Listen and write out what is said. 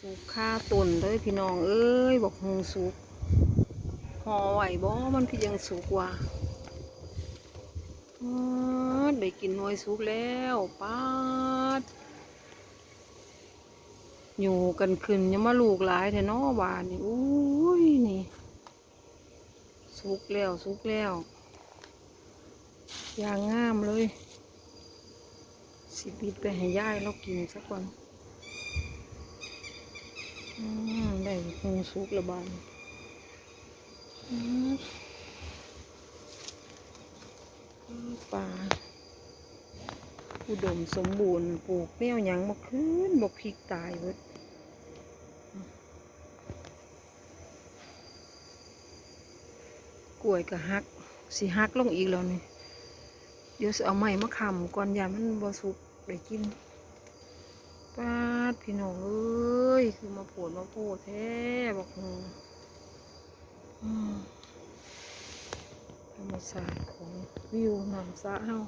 สุกค่าตุนเลยพี่น้อง เอ้ยบอกหงสุกห่อไหวบ่มันพี่ยังสุกว่าได้กินหน่วยสุกแล้วป้าดอยู่กันขึ้นยังมาลูกหลายแต่นอบานนี่อุ้ยนี่สุกแล้วสุกแล้วอย่างงามเลย สิบิดไปให้ย่ายเรากินสักวัน อื มได้คงสุกระบาดปลาอุดมสมบูรณ์ปลูกแนวหยังมาขึ้นบกพริกตายเบิดกล้วยก็หักสิหักลงอีกแล้วนี่เดี๋ยวเอาไม้มาคำก่อนยามันบ่สุกได้กินป้าดพี่น้องเอ้ย ย คือมาโผล่มาโผล่แท้บอกหงอืมธรรมชาติของวิวน้ำสะเฮา